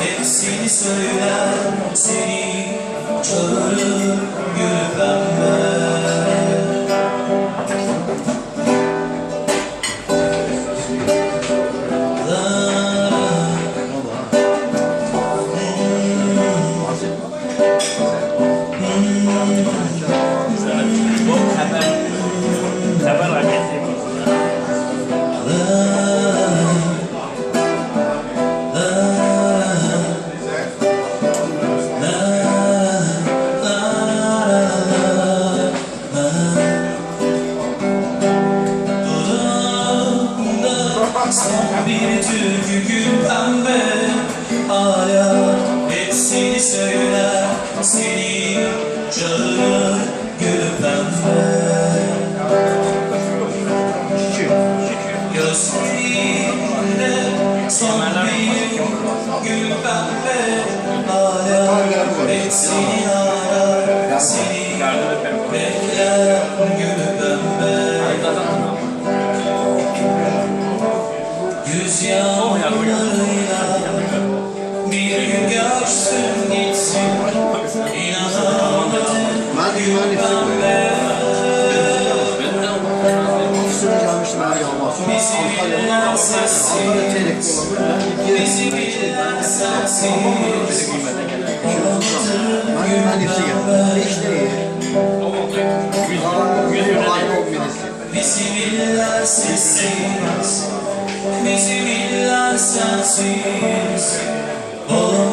Hepsini söyler seni çağırır Son bir türkü gül pembe Hala hepsini söyler seni çağırır gül pembe Gözlerinde son bir gül pembe Hala hepsini arar seni bekler gül bir görsün gitsin İnanamadım gül pembe Bizi bilen sensiz Bizi bilen sensiz Olamadı gül pembe